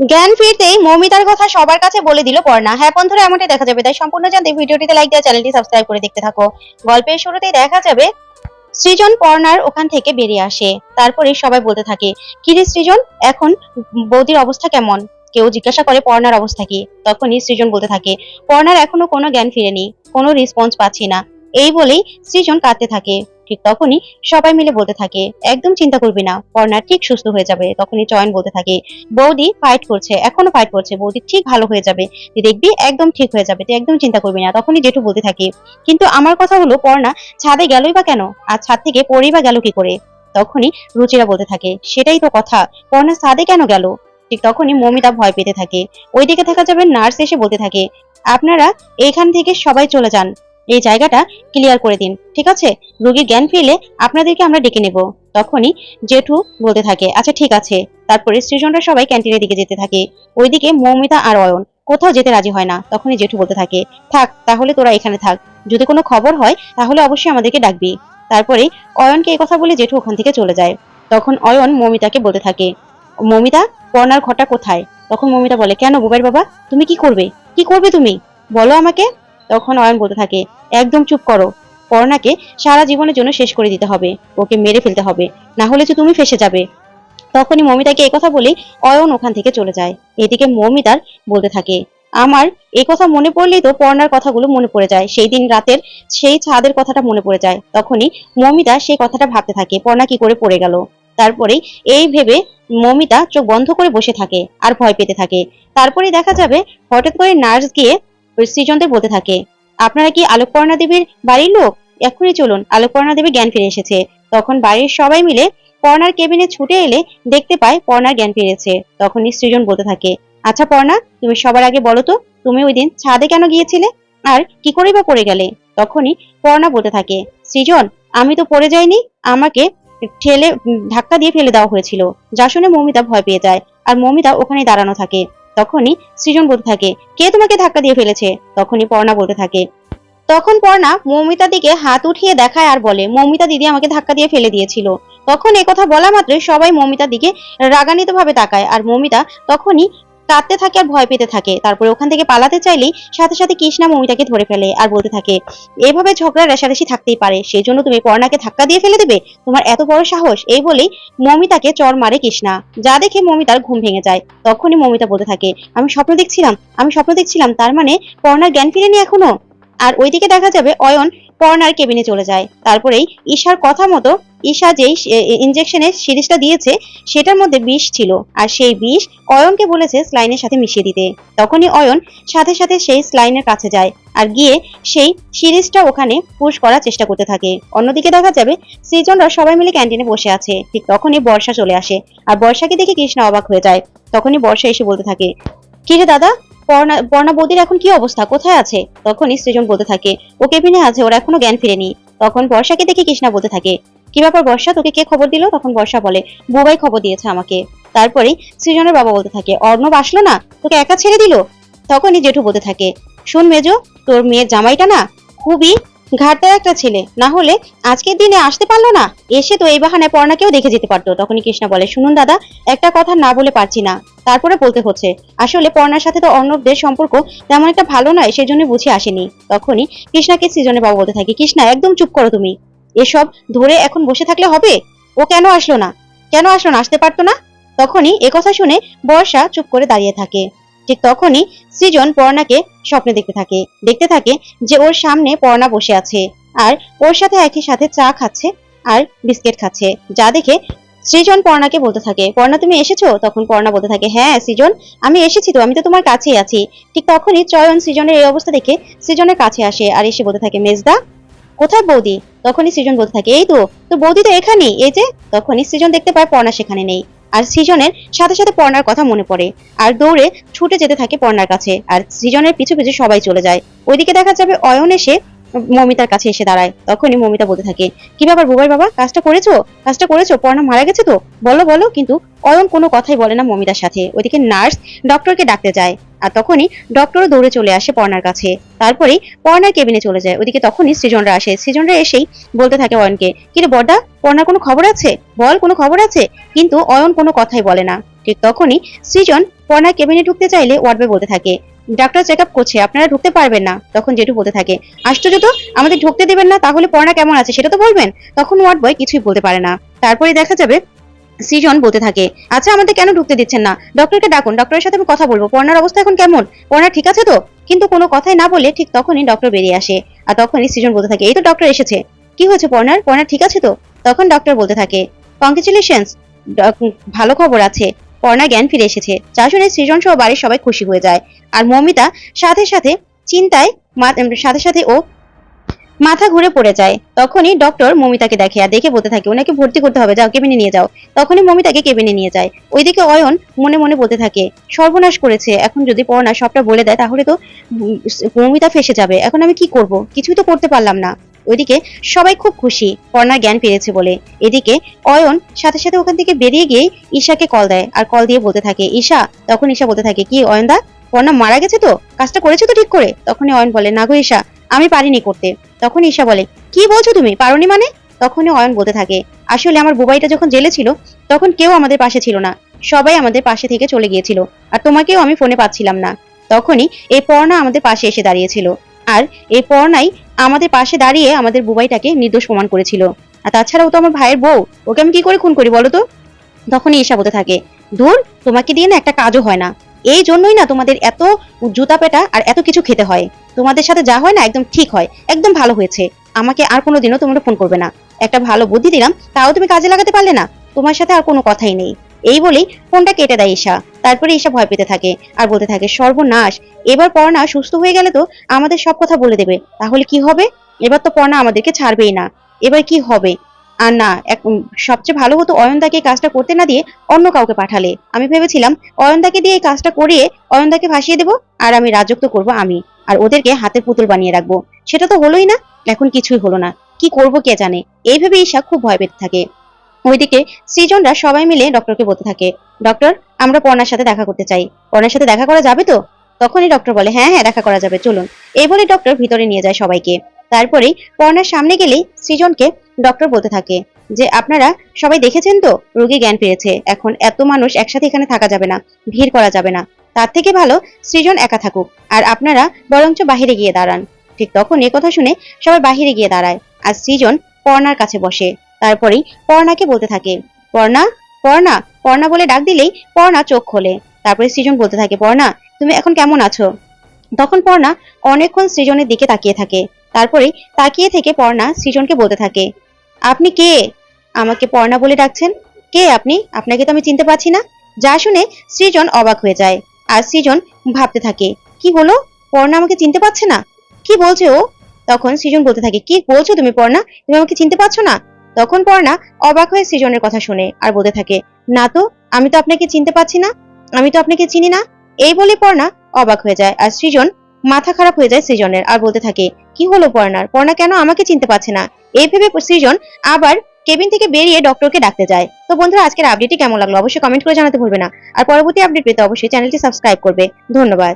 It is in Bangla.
জ্ঞান ফিরতেই মৌমিতার কথা সবার কাছে বলে দিল পর্ণা। হ্যাঁ বন্ধুরা, এমনটাই দেখা যাবে। তাই সম্পূর্ণ জানতে ভিডিওটিতে লাইক দেওয়া চ্যানেলটি সাবস্ক্রাইব করে দেখতে থাকো। গল্পের শুরুতেই দেখা যাবে সৃজন পর্ণার ওখান থেকে বেরিয়ে আসে। তারপরে সবাই বলতে থাকে কি রে সৃজন, এখন বৌদির অবস্থা কেমন? কেউ জিজ্ঞাসা করে, পর্ণার অবস্থা কি? তখনই সৃজন বলতে থাকে, পর্ণার এখনও কোনো জ্ঞান ফিরেনি, কোনো রেসপন্স পাচ্ছি না। এই বলেই সৃজন কাঁদতে থাকে। ঠিক তখনই সবাই মিলে বলতে থাকে, একদম চিন্তা করবি না পর্ণা ঠিক সুস্থ হয়ে যাবে। তখনই চয়ন বলতে থাকে, বৌদি ফাইট করছে, এখনও ফাইট করছে, বৌদি ঠিক ভালো হয়ে যাবে। তুই দেখবি একদম ঠিক হয়ে যাবে, তুই একদম চিন্তা করবি না। তখনই জেঠু বলতে থাকে, কিন্তু আমার কথা হলো পর্ণা ছাদে গেলই বা কেন? আর ছাদ থেকে পড়েই বা গেল কি করে? তখনই রুচিরা বলতে থাকে, সেটাই তো কথা পর্ণা ছাদে কেন গেল? ঠিক তখনই মমিতা ভয় পেতে থাকে। ওইদিকে থাকা যাবে নার্স এসে বলতে থাকে, আপনারা এখান থেকে সবাই চলে যান এই জায়গাটা ক্লিয়ার করে দিন, ঠিক আছে? রোগীর জ্ঞান ফিরলে আপনাদেরকে আমরা ডেকে নেব। তখনই জেঠু বলতে থাকে আচ্ছা ঠিক আছে। তারপরে সৃজনরা সবাই ক্যান্টিনের দিকে যেতে থাকে। ওইদিকে মৌমিতা আর অয়ন, কোথাও যেতে রাজি হয় না। তখনই জেঠু বলতে থাকে, থাক, তাহলে তোরা এখানে থাক। যদি কোনো খবর হয়, তাহলে অবশ্যই আমাদেরকে ডাকবি। তারপরে অয়নকে এই কথা বলে জেঠু ওখান থেকে চলে যায়। তখন অয়ন মৌমিতাকে বলতে থাকে, মৌমিতা পর্ণার ঘরটা কোথায়? তখন মৌমিতা বলে, কেন বুবাইর বাবা, তুমি কি করবে? কি করবে তুমি? বলো আমাকে। তখন অয়ন বলতে থাকে একদম চুপ করো। পর্ণাকে সারা জীবনের জন্য শেষ করে দিতে হবে। ওকে মেরে ফেলতে হবে। না হলে তো তুমি ফেসে যাবে। তখনই মমিতাকে কথা বলেই অয়ন ওখান থেকে চলে যায়। এদিকে মমিতার বলতে থাকে, আমার এই কথা মনে পড়লেই তো পর্ণার কথাগুলো মনে পড়ে যায়। সেই দিন রাতের সেই ছাদের কথাটা মনে পড়ে যায়। তখনই মমিতা সেই কথাটা ভাবতে থাকে, পর্ণা কি করে পড়ে গেল? তারপরে এই ভেবে মমিতা চোখ বন্ধ করে বসে থাকে আর ভয় পেতে থাকে। তারপরে দেখা যাবে হঠাৎ করে নার্স গিয়ে সৃজনদের বলতে থাকে আপনারা কি আলোকপর্ণা দেবীর বাড়ির লোক? এক্ষুনি চলুন, আলোকপর্ণা দেবীর জ্ঞান ফিরে এসেছে। তখন বাড়ির সবাই মিলে পর্ণার কেবিনে ছুটে এলে দেখতে পায় পর্ণার জ্ঞান ফিরেছে তখনই সৃজন বলতে থাকে আচ্ছা পর্ণা, তুমি সবার আগে বলো তো, তুমি ওই দিন ছাদে কেন গিয়েছিলে? আর কি করে বা পড়ে গেলে? তখনই পর্ণা বলতে থাকে, সৃজন, আমি তো পড়ে যাইনি, আমাকে ঠেলে ধাক্কা দিয়ে ফেলে দেওয়া হয়েছিল। যা শুনে মমিতা ভয় পেয়ে যায়, আর মমিতা ওখানে দাঁড়ানো থাকে। তখনই সৃজন বলতে থাকে, কে তোমাকে ধাক্কা দিয়ে ফেলেছে? তখনই পর্ণা বলতে থাকে, তখন পর্ণা মৌমিতা দিকে হাত উঠিয়ে দেখায় আর বলে, মৌমিতা দিদি আমাকে ধাক্কা দিয়ে ফেলে দিয়েছিল। তখন কথা বলা মাত্রই সবাই মৌমিতার দিকে রাগান্বিত ভাবে তাকায়, আর মৌমিতা তখনই কাঁদতে থাকে আর ভয় পেতে থাকে। তারপরে ওখান থেকে পালাতে চাইলেই সাথে সাথে কৃষ্ণা মমিতাকে ধরে ফেলে আর বলতে থাকে, এভাবে ঝগড়া রেশারেশি থাকতেই পারে। সেই জন্য তুমি পর্ণাকে ধাক্কা দিয়ে ফেলে দেবে? তোমার এত বড় সাহস? এই বলেই মমিতাকে চর মারে কৃষ্ণা। যা দেখে মমিতার ঘুম ভেঙে যায়। তখনই মমিতা বলতে থাকে, আমি স্বপ্ন দেখছিলাম, আমি স্বপ্ন দেখছিলাম। তার মানে পর্ণার জ্ঞান ফিরেনি এখনও? আর ওইদিকে দেখা যাবে অয়ন পর্ণার কেবিনে চলে যায়। তারপরেই ঈশার কথা মতো, ঈশা যেই ইনজেকশনের সিরিজটা দিয়েছে, সেটার মধ্যে বিষ ছিল। আর সেই বিষ অয়নকে বলেছে স্লাইনের সাথে মিশিয়ে দিতে। তখনই অয়ন সাথে সাথে সেই স্লাইনের কাছে যায় আর গিয়ে সেই সিরিজটা ওখানে পুশ করার চেষ্টা করতে থাকে। অন্যদিকে দেখা যাবে সৃজনরা সবাই মিলে ক্যান্টিনে বসে আছে। ঠিক তখনই বর্ষা চলে আসে। আর বর্ষাকে দেখে কৃষ্ণা অবাক হয়ে যায়। তখনই বর্ষা এসে বলতে থাকে কি রে দাদা পর্ণা পর্ণা বৌদির এখন কি অবস্থা? কোথায় আছে? তখনই সৃজন বলতে থাকে, ও কেবিনে আছে, ওরা এখনও জ্ঞান ফিরেনি। তখন বর্ষাকে দেখে কৃষ্ণা বলতে থাকে, কি ব্যাপার বর্ষা, তোকে কে খবর দিল? তখন বর্ষা বলে, বুবাই খবর দিয়েছে আমাকে। তারপরেই সৃজনের বাবা বলতে থাকে, অর্ণব আসলো না? তোকে একা ছেড়ে দিল? তখনই জেঠু বলতে থাকে, শোন মেজো, তোর মেয়ের জামাইটা না খুবই ঘাটতার একটা ছেলে। না হলে আজকের দিনে আসতে পারল না। এসে তো এই বাহানায় পর্ণাকেও দেখে যেতে পারতো। তখনই কৃষ্ণা বলে, শুনুন দাদা, একটা কথা না বলে পারছি না। তারপরে বলতে হচ্ছে, আসলে পর্ণার সাথে তো অর্ণবদের সম্পর্ক তেমন একটা ভালো নয় সেই জন্য বুঝে আসেনি। তখনই কৃষ্ণাকে সৃজনের বাবা বলতে থাকে, কৃষ্ণা, একদম চুপ করো তুমি। এসব ধরে এখন বসে থাকলে হবে? ও কেন আসলো না? কেন আসলো না? আসতে পারতো না? তখনই একথা শুনে বর্ষা চুপ করে দাঁড়িয়ে থাকে। ঠিক তখনই সৃজন পর্ণাকে স্বপ্নে দেখতে থাকে। দেখতে থাকে যে ওর সামনে পর্ণা বসে আছে, আর ওর সাথে একই সাথে চা খাচ্ছে আর বিস্কিট খাচ্ছে। যা দেখে সৃজন পর্ণাকে বলতে থাকে। পর্ণা, তুমি এসেছ? তখন পর্ণা বলতে থাকে হ্যাঁ সৃজন, আমি এসেছি তো, আমি তো তোমার কাছেই আছি। ঠিক তখনই চয়ন সৃজনের এই অবস্থা দেখে সৃজনের কাছে আসে আর এসে বলতে থাকে, মেজদা, কোথায় বৌদি? তখনই সৃজন বলতে থাকে, এই তো তো বৌদি তো এখানেই, এই যে? তখনই সৃজন দেখতে পায় পর্ণা সেখানে নেই। আর সৃজনের সাথে সাথে পর্ণার কথা মনে পড়ে। আর দৌড়ে ছুটে যেতে থাকে পর্ণার কাছে। আর সৃজনের পিছু পিছু সবাই চলে যায়। ওইদিকে দেখা যাবে অয়ন এসে মমিতার কাছে এসে দাঁড়ায়। তখনই মমিতা বলতে থাকে, কি ব্যাপার বুবাই বাবা? কাজটা করেছ? কাজটা করেছ? পর্ণা মারা গেছে তো? বলো বলো, কিন্তু অয়ন কোনো কথাই বলে না মমিতার সাথে। ওইদিকে নার্স ডক্টরকে ডাকতে যায় আর তখনই ডক্টরও দৌড়ে চলে আসে পর্ণার কাছে। তারপরেই পর্ণার কেবিনে চলে যায়। ওইদিকে তখনই সৃজনরা আসে। সৃজনরা এসেই বলতে থাকে অয়নকে, কি বড্ডা পর্ণার কোনো খবর আছে? বল, কোনো খবর আছে? কিন্তু অয়ন কোনো কথাই বলে না। ঠিক তখনই সৃজন পর্ণার কেবিনে ঢুকতে চাইলে ওয়ার্ডবে বলতে থাকে ডাক্তার চেক আপ করছে, আপনারা ঢুকতে পারবেন না, তখন জেঠু বলতে থাকে। আশ্চর্য তো, আমাদের ঢুকতে দেবেন না, তাহলে পড়া কেমন আছে, সেটা তো বলবেন। তখন ওয়ার্ড বয় কিছুই বলতে পারে না। তারপরে দেখা যাবে, সৃজন বলতে থাকে আচ্ছা আমাদের কেন ঢুকতে দিচ্ছেন না? ডক্টরকে ডাকুন ডক্টরের সাথে আমি কথা বলব পর্ণার অবস্থা এখন কেমন? পর্ণা ঠিক আছে তো? কিন্তু কোনো কথাই না বলে ঠিক তখনই ডক্টর বেরিয়ে আসে। আর তখনই সৃজন বলতে থাকে, এই তো ডক্টর এসেছে। কি হয়েছে পর্ণার পর্ণা ঠিক আছে তো? তখন ডক্টর বলতে থাকে কংগ্রেচুলেশনস ভালো খবর আছে। পর্ণা জ্ঞান ফিরে এসেছে। যা শুনে সৃজন সহ বাড়ির সবাই খুশি হয়ে যায়। আর মমিতা সাথে সাথে চিন্তায় সাথে সাথে ও মাথা ঘুরে পড়ে যায়। তখনই ডক্টর মমিতাকে দেখে, আর দেখে বলতে থাকে, ওনাকে ভর্তি করতে হবে, যাও, কেবিনে নিয়ে যাও। তখনই মমিতাকে কেবিনে নিয়ে যায়। ওইদিকে অয়ন মনে মনে বলতে থাকে, সর্বনাশ করেছে। এখন যদি পড়না সবটা বলে দেয়, তাহলে তো মমিতা ফেসে যাবে। এখন আমি কি করব? কিছুই তো করতে পারলাম না। ওইদিকে সবাই খুব খুশি। পর্ণার জ্ঞান ফিরেছে বলে। এদিকে অয়ন সাথে সাথে ওখান থেকে বেরিয়ে গিয়ে ঈশাকে কল দেয় আর কল দিয়ে বলতে থাকে, ঈশা, তখন ঈশা বলতে থাকে, কি অয়নদা? পর্ণা মারা গেছে তো? কাজটা করেছ তো ঠিক করে? তখনই অয়ন বলে, না গো ঈশা, আমি পারিনি করতে। তখন ঈশা বলে, কি বলছো তুমি? পারোনি মানে? তখনই অয়ন বলতে থাকে, আসলে আমার বুবাইটা যখন জেলে ছিল, তখন কেউ আমাদের পাশে ছিল না। সবাই আমাদের পাশে থেকে চলে গিয়েছিল, আর তোমাকেও আমি ফোনে পাচ্ছিলাম না। তখনই এই পর্ণা আমাদের পাশে এসে দাঁড়িয়েছিল। আর এই পর্ণাই আমাদের পাশে দাঁড়িয়ে আমাদের বুবাইটাকে নির্দোষ প্রমাণ করেছিল। আর তাছাড়াও তো আমার ভাইয়ের বউ, ওকে আমি কি করে খুন করি বলো তো? তখনই ঈশা বলতে থাকে, ধুর, তোমাকে দিয়ে না একটা কাজও হয় না। এই জন্যই না তোমাদের এত জুতা পেটা আর এত কিছু খেতে হয়। তোমাদের সাথে যা হয় না একদম ঠিক হয়, একদম ভালো হয়েছে। আমাকে আর কোনোদিনও তোমরা ফোন করবে না। একটা ভালো বুদ্ধি দিলাম, তাও তুমি কাজে লাগাতে পারলে না। তোমার সাথে আর কোনো কথাই নেই। এই বলেই ফোনটা কেটে দেয় ঈশা। তারপরে ঈশা ভয় পেতে থাকে আর বলতে থাকে, সর্বনাশ, এবার পর্ণা সুস্থ হয়ে গেলে তো আমাদের সব কথা বলে দেবে। তাহলে কি হবে? এবার তো পর্ণা আমাদেরকে ছাড়বেই না। এবার কি হবে? আর না সবচেয়ে ভালো হতো অয়নদাকে কাজটা করতে না দিয়ে অন্য কাউকে পাঠালে। আমি ভেবেছিলাম, অয়নদাকে দিয়ে এই কাজটা করিয়ে অয়নদাকে ভাসিয়ে দেবো আর আমি রাজত্ব করব আমি। আর ওদেরকে হাতের পুতুল বানিয়ে রাখব। সেটা তো হলোই না। এখন কিছুই হলো না। কি করব কে জানে? এই ভেবে ঈশা খুব ভয় পেতে থাকে। ওইদিকে সৃজনরা সবাই মিলে ডক্টরকে বলতে থাকে, ডক্টর, আমরা পর্ণার সাথে দেখা করতে চাই। পর্ণার সাথে দেখা করা যাবে তো? তখনই ডক্টর বলে হ্যাঁ হ্যাঁ দেখা করা যাবে, চলুন। এই বলে ডক্টর ভিতরে নিয়ে যায় সবাইকে। তারপরেই পর্ণার সামনে গেলেই সৃজনকে ডক্টর বলতে থাকে যে, আপনারা সবাই দেখেছেন তো? রোগী জ্ঞান ফিরেছে। এখন এত মানুষ একসাথে এখানে থাকা যাবে না, ভিড় করা যাবে না। তার থেকে ভালো সৃজন একা থাকুক, আর আপনারা বরঞ্চ বাহিরে গিয়ে দাঁড়ান। ঠিক তখন এ কথা শুনে সবাই বাহিরে গিয়ে দাঁড়ায়, আর সৃজন পর্ণার কাছে বসে। তারপরেই পর্ণাকে বলতে থাকে, পর্ণা পর্ণা পর্ণা বলে ডাক দিলেই পর্ণা চোখ খোলে। তারপরে সৃজন বলতে থাকে, পর্ণা, তুমি এখন কেমন আছো? তখন পর্ণা অনেকক্ষণ সৃজনের দিকে তাকিয়ে থাকে। তারপরে তাকিয়ে থেকে পর্ণা সৃজনকে বলতে থাকে, আপনি কে? আমাকে পর্ণা বলে ডাকছেন? কে আপনি? আপনাকে তো আমি চিনতে পারছি না। যা শুনে সৃজন অবাক হয়ে যায়। আর সৃজন ভাবতে থাকে, কি হলো? পর্ণা আমাকে চিনতে পারছে না? কি বলছে ও? তখন সৃজন বলতে থাকে, কি বলছো তুমি পর্ণা? তুমি আমাকে চিনতে পারছ না? তখন পর্ণা অবাক হয়ে সৃজনের কথা শুনে আর বলতে থাকে, না তো, আমি তো আপনাকে চিনতে পারছি না, আমি তো আপনাকে চিনি না। এই বলে পর্ণা অবাক হয়ে যায় আর সৃজন মাথা খারাপ হয়ে যায় সৃজনের আর বলতে থাকে, কি হলো পর্ণার? পর্ণা কেন আমাকে চিনতে পারছে না? এই ভেবে সৃজন আবার কেবিন থেকে বেরিয়ে ডক্টরকে ডাকতে যায়। তো বন্ধুরা, আজকের আপডেটটি কেমন লাগল অবশ্যই কমেন্ট করে জানাতে ভুলবে না। আর পরবর্তী আপডেট পেতে অবশ্যই চ্যানেলটি সাবস্ক্রাইব করবে। ধন্যবাদ।